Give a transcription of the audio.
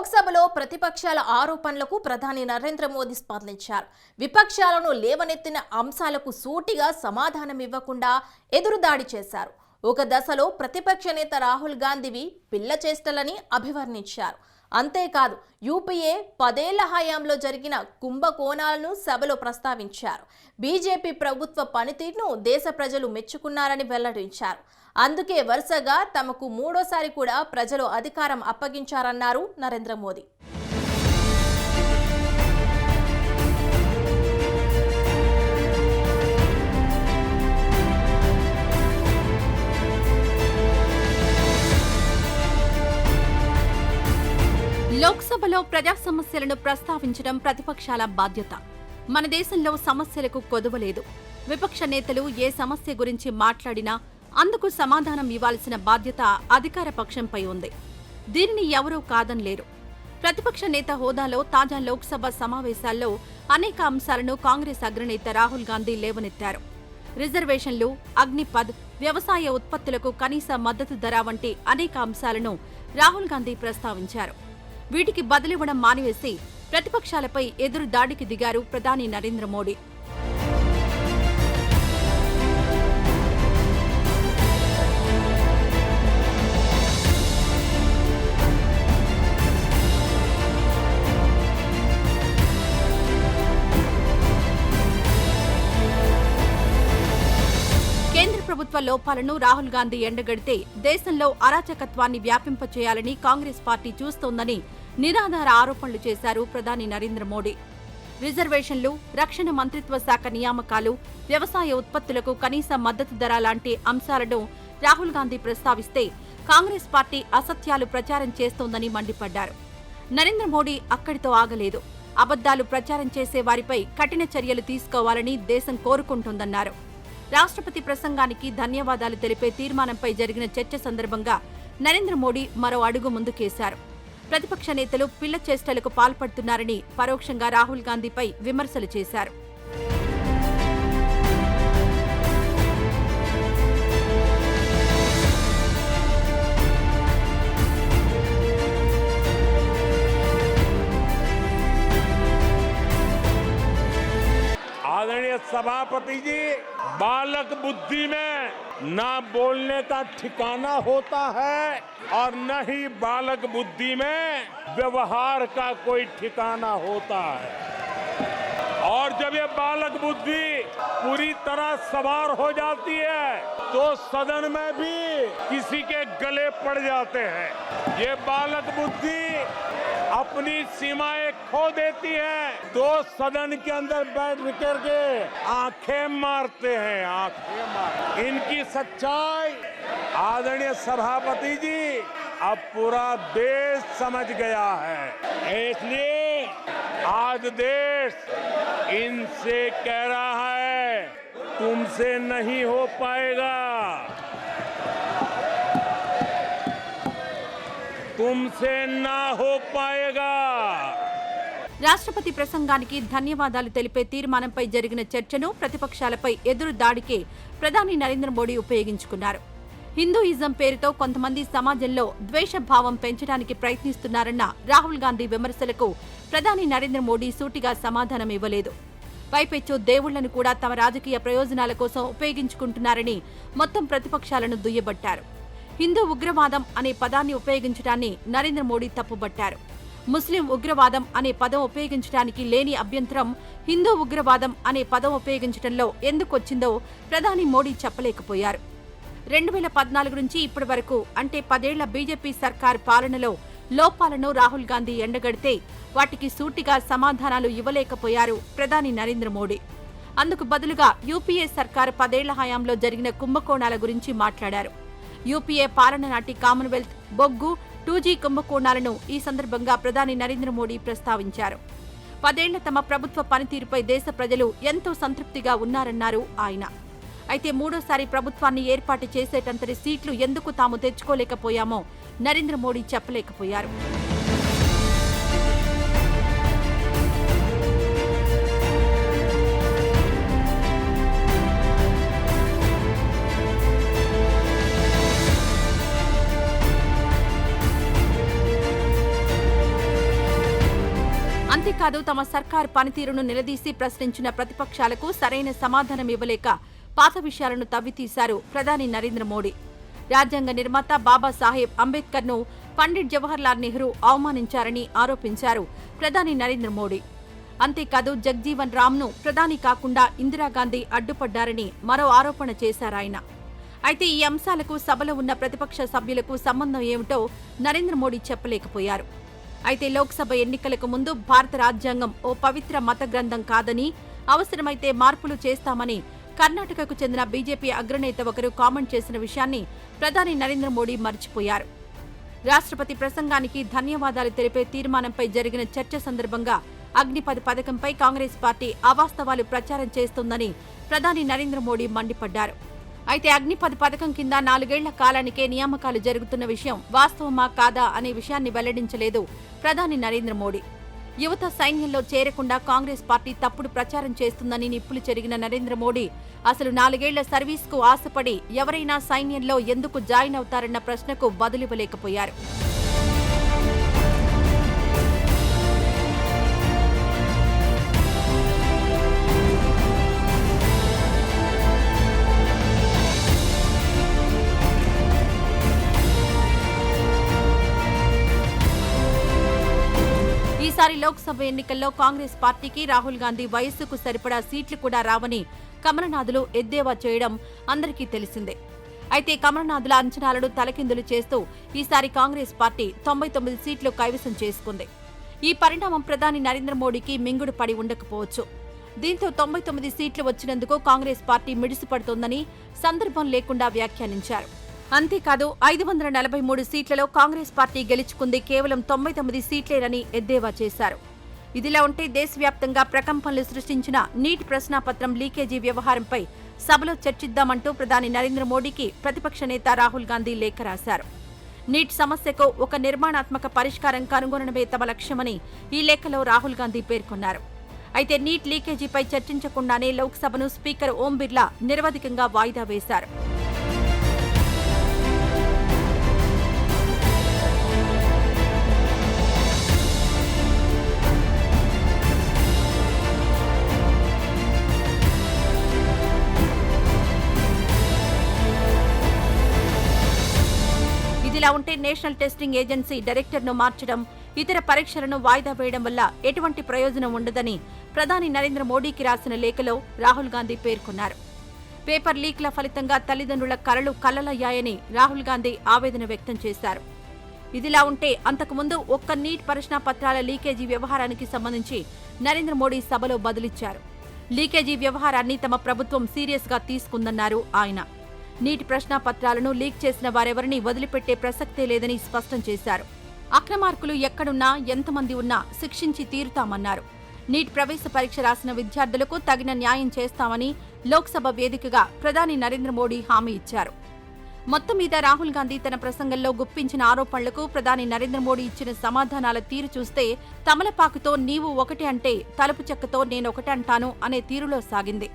లోక్సభలో ప్రతిపక్షాల ఆరోపణలకు ప్రధాని నరేంద్ర మోదీ స్పందించారు. విపక్షాలను లేవనెత్తిన అంశాలకు సూటిగా సమాధానం ఇవ్వకుండా ఎదురుదాడి చేశారు. ఒక దశలో ప్రతిపక్ష నేత రాహుల్ గాంధీవి పిల్ల చేష్టలని అభివర్ణించారు. అంతేకాదు యూపీఏ పదేళ్ళ హయాంలో జరిగిన కుంభకోణాలను సభలో ప్రస్తావించారు. బీజేపీ ప్రభుత్వ పనితీరును దేశ ప్రజలు మెచ్చుకున్నారని వెల్లడించారు. అందుకే వరుసగా తమకు మూడోసారి కూడా ప్రజలు అధికారం అప్పగించారన్నారు నరేంద్ర మోదీ. లోక్సభలో ప్రజా సమస్యలను ప్రస్తావించడం ప్రతిపక్షాల బాధ్యత. మన దేశంలో సమస్యలకు కొదువలేదు విపక్ష నేతలు ఏ సమస్య గురించి మాట్లాడినా అందుకు సమాధానం ఇవ్వాల్సిన బాధ్యత అధికార పక్షంపై ఉంది. దీనిని ఎవరూ కాదనలేరు ప్రతిపక్ష నేత హోదాలో తాజా లోక్సభ సమావేశాల్లో అనేక అంశాలను కాంగ్రెస్ అగ్రనేత రాహుల్ గాంధీ లేవనెత్తారు. రిజర్వేషన్లు అగ్నిపథ్ వ్యవసాయ ఉత్పత్తులకు కనీస మద్దతు ధర వంటి అనేక అంశాలను రాహుల్ గాంధీ ప్రస్తావించారు. వీటికి బదులివ్వడం మానివేసి ప్రతిపక్షాలపై ఎదురు దాడికి దిగారు ప్రధాని నరేంద్ర మోడీ. కేంద్ర ప్రభుత్వ లోపాలను రాహుల్ గాంధీ ఎండగడితే దేశంలో అరాచకత్వాన్ని వ్యాపింపచేయాలని కాంగ్రెస్ పార్టీ చూస్తోందని నిరాధార ఆరోపణలు చేశారు ప్రధాని నరేంద్ర మోడీ. రిజర్వేషన్లు రక్షణ మంత్రిత్వ శాఖ నియామకాలు వ్యవసాయ ఉత్పత్తులకు కనీస మద్దతు ధర లాంటి అంశాలను రాహుల్ గాంధీ ప్రస్తావిస్తే కాంగ్రెస్ పార్టీ అసత్యాలు ప్రచారం చేస్తోందని మండిపడ్డారు. నరేంద్ర మోడీ అక్కడితో ఆగలేదు. అబద్దాలు ప్రచారం చేసే వారిపై కఠిన చర్యలు తీసుకోవాలని దేశం కోరుకుంటోందన్నారు. రాష్ట్రపతి ప్రసంగానికి ధన్యవాదాలు తెలిపే తీర్మానంపై జరిగిన చర్చ సందర్భంగా నరేంద్ర మోడీ మరో అడుగు ముందుకేశారు. ప్రతిపక్ష నేతలు పిల్ల చేష్టలకు పాల్పడుతున్నారని పరోక్షంగా రాహుల్ గాంధీపై విమర్శలు చేశారు. सभापति जी, बालक बुद्धि में ना बोलने का ठिकाना होता है और न ही बालक बुद्धि में व्यवहार का कोई ठिकाना होता है। और जब ये बालक बुद्धि पूरी तरह सवार हो जाती है तो सदन में भी किसी के गले पड़ जाते हैं। ये बालक बुद्धि अपनी सीमाएँ खो देती है। तो सदन के अंदर बैठ करके आँखें मारते हैं, आँखें मार इनकी सच्चाई आदरणीय सभापति जी, अब पूरा देश समझ गया है। इसलिए आज देश इनसे कह रहा तुमसे नहीं हो पाएगा तुमसे ना हो पाएगा రాష్ట్రపతి ప్రసంగానికి ధన్యవాదాలు తెలిపే తీర్మానంపై జరిగిన చర్చను ప్రతిపక్షాలపై ఎదురు దాడికే ప్రధాని నరేంద్ర మోడీ ఉపయోగించుకున్నారు హిందూయిజం పేరుతో కొంతమంది సమాజంలో ద్వేషభావం పెంచడానికి ప్రయత్నిస్తున్నారన్న రాహుల్ గాంధీ విమర్శలకు ప్రధాని నరేంద్ర మోడీ సూటిగా సమాధానం ఇవ్వలేదు పైపెచ్చు దేవుళ్ళను కూడా తమ రాజకీయ ప్రయోజనాల కోసం ఉపయోగించుకుంటున్నారని మొత్తం ప్రతిపక్షాలను దుయ్యబట్టారు. హిందూ ఉగ్రవాదం అనే పదాన్ని ఉపయోగించడాన్ని నరేంద్ర మోడీ తప్పుబట్టారు. ముస్లిం ఉగ్రవాదం అనే పదం ఉపయోగించడానికి లేని అభ్యంతరం హిందూ ఉగ్రవాదం అనే పదం ఉపయోగించడంలో ఎందుకొచ్చిందో ప్రధాని మోడీ చెప్పలేకపోయారు. రెండు వేల పద్నాలుగు నుంచి ఇప్పటి వరకు అంటే పదేళ్ళ బీజేపీ సర్కార్ పాలనలో లోపాలను రాహుల్ గాంధీ ఎండగడితే వాటికి సూటిగా సమాధానాలు ఇవ్వలేకపోయారు ప్రధాని నరేంద్ర మోడీ. అందుకు బదులుగా యూపీఏ సర్కార్ పదేళ్ళ హయాంలో జరిగిన కుంభకోణాల గురించి మాట్లాడారు. యూపీఏ పాలన నాటి కామన్వెల్త్ బొగ్గు టూ జీ కుంభకోణాలను ఈ సందర్భంగా ప్రధాని నరేంద్ర మోడీ ప్రస్తావించారు. పదేళ్ళ తమ ప్రభుత్వ పనితీరుపై దేశ ప్రజలు ఎంతో సంతృప్తిగా ఉన్నారన్నారు ఆయన. అయితే మూడోసారి ప్రభుత్వాన్ని ఏర్పాటు చేసేటంతటి సీట్లు ఎందుకు తాము తెచ్చుకోలేకపోయామో నరేంద్ర మోడీ చెప్పలేకపోయారు. అంతేకాదు తమ సర్కార్ పనితీరును నిలదీసి ప్రశ్నించిన ప్రతిపక్షాలకు సరైన సమాధానం ఇవ్వలేక పాత విషయాలను తవ్వితీశారు ప్రధాని నరేంద్ర మోడీ. రాజ్యాంగ నిర్మాత బాబాసాహెబ్ అంబేద్కర్ను పండిట్ జవహర్లాల్ నెహ్రూ అవమానించారని ఆరోపించారు ప్రధాని నరేంద్ర మోడీ. అంతేకాదు జగ్జీవన్ రామ్ను ప్రధాని కాకుండా ఇందిరాగాంధీ అడ్డుపడ్డారని మరో ఆరోపణ చేశారాయన అయితే ఈ అంశాలకు సభలో ఉన్న ప్రతిపక్ష సభ్యులకు సంబంధం ఏమిటో నరేంద్ర మోడీ చెప్పలేకపోయారు. అయితే లోక్సభ ఎన్నికలకు ముందు భారత రాజ్యాంగం ఓ పవిత్ర మత గ్రంథం కాదని అవసరమైతే మార్పులు చేస్తామని కర్ణాటకకు చెందిన బీజేపీ అగ్రనేత ఒకరు కామెంట్ చేసిన విషయాన్ని ప్రధాని నరేంద్ర మోడీ మర్చిపోయారు. రాష్ట్రపతి ప్రసంగానికి ధన్యవాదాలు తెలిపే తీర్మానంపై జరిగిన చర్చ సందర్భంగా అగ్నిపథ్ పథకంపై కాంగ్రెస్ పార్టీ అవాస్తవాలు ప్రచారం చేస్తోందని ప్రధాని నరేంద్ర మోడీ మండిపడ్డారు. అయితే అగ్నిపథ్ పథకం కింద నాలుగేళ్ళ కాలానికే నియామకాలు జరుగుతున్న విషయం వాస్తవమా కాదా అనే విషయాన్ని వెల్లడించలేదు ప్రధాని నరేంద్ర మోడీ. యువత సైన్యంలో చేరకుండా కాంగ్రెస్ పార్టీ తప్పుడు ప్రచారం చేస్తుందని నిప్పులు చెరిగిన నరేంద్ర మోడీ అసలు నాలుగేళ్ళ సర్వీస్కు ఆశపడి ఎవరైనా సైన్యంలో ఎందుకు జాయిన్ అవుతారన్న ప్రశ్నకు బదులివ్వలేకపోయారు ఈసారి లోక్సభ ఎన్నికల్లో కాంగ్రెస్ పార్టీకి రాహుల్ గాంధీ వయస్సుకు సరిపడా సీట్లు కూడా రావని కమలనాథులు ఎద్దేవా చేయడం అందరికీ తెలిసిందే. అయితే కమలనాథుల అంచనాలను తలకిందులు చేస్తూ ఈసారి కాంగ్రెస్ పార్టీ తొంభై తొమ్మిది సీట్లు కైవసం చేసుకుంది. ఈ పరిణామం ప్రధాని నరేంద్ర మోడీకి మింగుడు పడి ఉండకపోవచ్చు. దీంతో తొంభై తొమ్మిది సీట్లు వచ్చినందుకు కాంగ్రెస్ పార్టీ మిడిసిపడుతోందని సందర్భం లేకుండా వ్యాఖ్యానించారు. అంతేకాదు ఐదు వందల నలభై మూడు సీట్లలో కాంగ్రెస్ పార్టీ గెలుచుకుంది కేవలం తొంభై తొమ్మిది సీట్లేనని ఎద్దేవా చేశారు. ఇదిలా ఉంటే దేశవ్యాప్తంగా ప్రకంపనలు సృష్టించిన నీట్ ప్రశ్నాపత్రం లీకేజీ వ్యవహారంపై సభలో చర్చిద్దామంటూ ప్రధాని నరేంద్ర మోడీకి ప్రతిపక్ష నేత రాహుల్ గాంధీ లేఖ రాశారు. నీట్ సమస్యకు ఒక నిర్మాణాత్మక పరిష్కారం కనుగొనడమే తమ లక్ష్యమని ఈ లేఖలో రాహుల్ గాంధీ పేర్కొన్నారు. అయితే నీట్ లీకేజీపై చర్చించకుండానే లోక్సభను స్పీకర్ ఓం బిర్లా నిరవధికంగా వాయిదా వేశారు. ఇదిలా ఉంటే నేషనల్ టెస్టింగ్ ఏజెన్సీ డైరెక్టర్ను మార్చడం ఇతర పరీక్షలను వాయిదా వేయడం వల్ల ఎటువంటి ప్రయోజనం ఉండదని ప్రధాని నరేంద్ర మోడీకి రాసిన లేఖలో రాహుల్ గాంధీ పేర్కొన్నారు. పేపర్ లీక్ల ఫలితంగా తల్లిదండ్రుల కలలు కలలయ్యాయని రాహుల్ గాంధీ ఆవేదన వ్యక్తం చేశారు. ఇదిలా ఉంటే అంతకుముందు ఒక్క నీట్ ప్రశ్న పత్రాల లీకేజీ వ్యవహారానికి సంబంధించి నరేంద్ర మోడీ సభలో బదులిచ్చారు. లీకేజీ వ్యవహారాన్ని తమ ప్రభుత్వం సీరియస్గా తీసుకుందన్నారు ఆయన. నీటి ప్రశ్నాపత్రాలను లీక్ చేసిన వారెవరిని వదిలిపెట్టే ప్రసక్తే లేదని స్పష్టం చేశారు. అక్రమార్కులు ఎక్కడున్నా ఎంతమంది ఉన్నా శిక్షించి తీరుతామన్నారు. నీట్ ప్రవేశ పరీక్ష రాసిన విద్యార్థులకు తగిన న్యాయం చేస్తామని లోక్సభ వేదికగా ప్రధాని నరేంద్ర మోడీ హామీ ఇచ్చారు. మొత్తం మీద రాహుల్ గాంధీ తన ప్రసంగంలో గుప్పించిన ఆరోపణలకు ప్రధాని నరేంద్ర మోడీ ఇచ్చిన సమాధానాల తీరు చూస్తే తమలపాకుతో నీవు ఒకటి అంటే తలుపు చెక్కతో నేనొకటంటాను అనే తీరులో సాగింది.